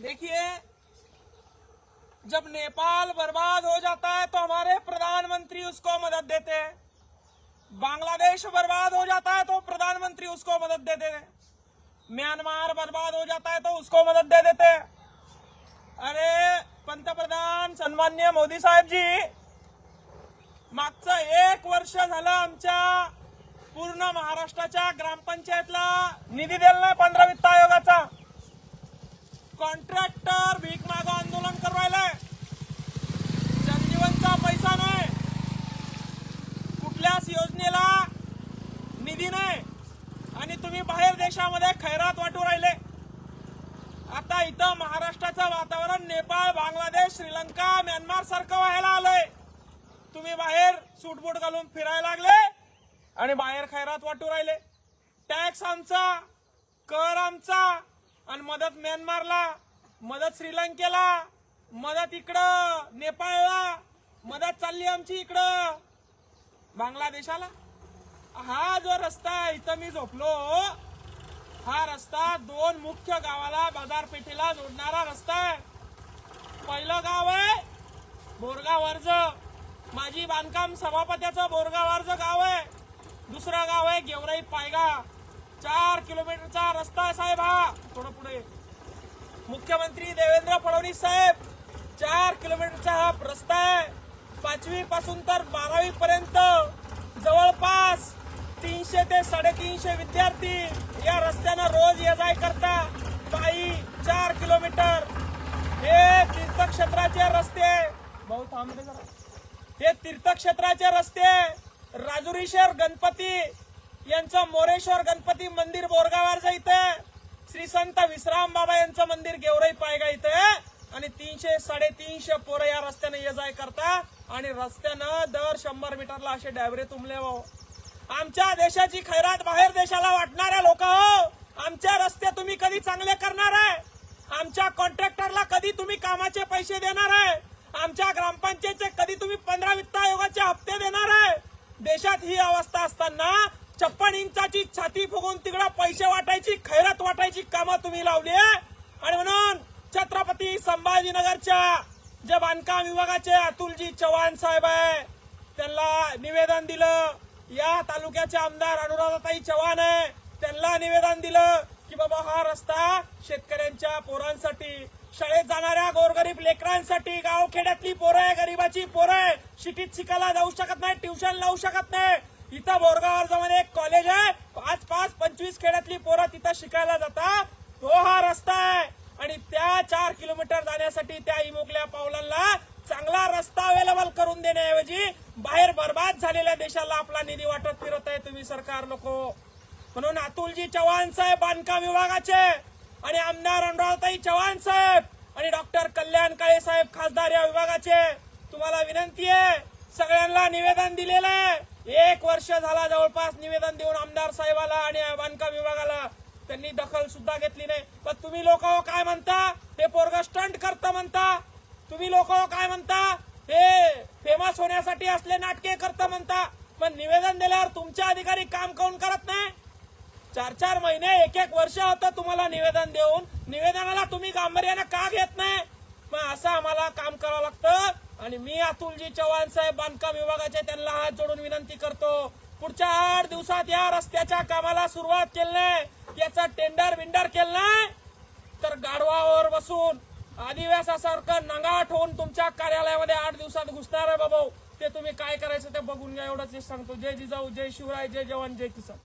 देखिए जब नेपाल बर्बाद हो जाता है तो हमारे प्रधानमंत्री उसको मदद देते हैं। बांग्लादेश बर्बाद हो जाता है तो प्रधानमंत्री उसको मदद देते हैं। म्यांमार बर्बाद हो जाता है तो उसको मदद दे देते हैं। अरे पंतप्रधान सन्मान्य मोदी साहेब जी मागचं एक वर्ष झालं आमच्या पूर्ण महाराष्ट्राच्या ग्रामपंचायतला निधी दिला नाही पंधरा वित्त आयोगाचा. कॉन्ट्रॅक्टर भीक मागं आंदोलन करवायला जनजीवनचा पैसा नाही. कुठल्याच योजनेला निधी नाही. आणि तुम्ही बाहेर देशामध्ये खैरात वाटू राहिले. आता इथं महाराष्ट्राचं वातावरण नेपाळ बांगलादेश श्रीलंका म्यानमार सारखं व्हायला आलंय. तुम्ही बाहेर सूटबूट घालून फिरायला लागले आणि बाहेर खैरात वाटू राहिले. टॅक्स आमचा कर आमचा आणि मदत म्यानमारला मदत श्रीलंकेला मदत इकडं नेपाळला मदत चालली आमची इकडं. बांगलादेशाला? हा जो रस्ता आहे इथं मी झोपलो. हा रस्ता दोन मुख्य गावाला बाजारपेठेला जोडणारा रस्ता आहे. पहिलं गाव आहे बोरगाव अर्ज माझी बांधकाम सभापत्याचं बोरगाव अर्ज गाव आहे. दुसरं गाव आहे गेवराई पायगा. चार किलोमीटरचा रस्ता आहे साहेब हा. थोडं पुढे? मुख्यमंत्री देवेंद्र फडणवीस साहेब. चार किलोमीटरचा हा रस्ता आहे. पाचवी पासून तर बारावी पर्यंत जवळपास तीनशे ते साडेतीनशे विद्यार्थी या रस्त्यानं रोज ये जाय करता. पायी चार किलोमीटर. हे तीर्थक्षेत्राचे रस्ते भाऊ थांबते जरा. हे तीर्थक्षेत्राचे रस्ते राजुरीशेर गणपती. यांचं मोरेश्वर गणपती मंदिर बोरगावारचं इथं. श्री संत विश्राम बाबा यांचं मंदिर गेवराई पायगा इथे. आणि तीनशे साडेतीनशे पोरं या रस्त्याने ये जाय करता. आणि रस्त्यानं दर शंभर मीटरला असे डायव्हरे तुमले हो. आमच्या देशाची खैरात बाहेर देशाला वाटणाऱ्या लोक हो. आमच्या रस्ते तुम्ही कधी चांगले करणार आहे? आमच्या कॉन्ट्रॅक्टरला कधी तुम्ही कामाचे पैसे देणार आहे? आमच्या ग्रामपंचायतचे कधी तुम्ही पंधरा वित्त आयोगाचे हप्ते देणार आहे? देशात ही अवस्था असताना छप्पन इंचाची छाती फुगून तिकडं पैसे वाटायची खैरात वाटायची कामं तुम्ही लावली आहे आणि म्हणून छत्रपती संभाजीनगरच्या जे बांधकाम विभागाचे अतुलजी चव्हाण साहेब आहे त्यांना निवेदन दिलं. या तालुक्याचे आमदार अनुराधाताई चव्हाण आहे त्यांना निवेदन दिलं की बाबा हा रस्ता शेतकऱ्यांच्या पोरांसाठी शाळेत जाणाऱ्या गोरगरीब लेकरांसाठी गावखेड्यातली पोरं आहे गरीबाची पोरं आहे शिटीत शिकायला जाऊ शकत नाही ट्युशन लावू शकत नाही इथं बोरगाव अर्जामध्ये एक कॉलेज आहे. पाच पाच पंचवीस खेड्यातली पोरं तिथं शिकायला जातात. तो हा रस्ता आहे. आणि त्या चार किलोमीटर जाण्यासाठी त्या इमोगल्या पावलांना चांगला रस्ता अवेलेबल करून देण्याऐवजी बाहेर बर्बाद झालेल्या देशाला आपला निधी वाटत फिरत आहे तुम्ही सरकार लोक. म्हणून अतुलजी चव्हाण साहेब बांधकाम विभागाचे आणि आमदार अनुराधाताई चव्हाण साहेब आणि डॉक्टर कल्याण काळे साहेब खासदार या विभागाचे. तुम्हाला विनंती आहे सगळ्यांना निवेदन दिलेलं आहे. एक वर्ष झाला जवळपास निवेदन देऊन आमदार साहेबाला आणि बांधकाम विभागाला त्यांनी दखल सुद्धा घेतली नाही. पण तुम्ही लोक हो काय म्हणता? हे पोरग स्टंट करतं म्हणता. तुम्ही लोक हो काय म्हणता? हे फेमस होण्यासाठी असले नाटके करतं म्हणता. पण निवेदन दिल्यावर तुमचे अधिकारी काम काऊन करत नाही? चार चार महिने एक एक वर्ष होतं तुम्हाला निवेदन देऊन निवेदनाला तुम्ही गांभीर्यानं का घेत नाही मग असं आम्हाला काम करावं लागतं आणि मी अतुलजी चव्हाण साहेब बांधकाम विभागाचे त्यांना हात जोडून विनंती करतो पुढच्या आठ दिवसात या रस्त्याच्या कामाला सुरुवात केली नाही याचा टेंडर बिंडर केलं नाही तर गाढवावर बसून आदिवासासारखं नंगाट होऊन तुमच्या कार्यालयामध्ये आठ दिवसात घुसणार आहे बाबा. ते तुम्ही काय करायचं ते बघून घ्या एवढंच सांगतो. जय जिजाऊ जय शिवराय जय जवान जय किसान.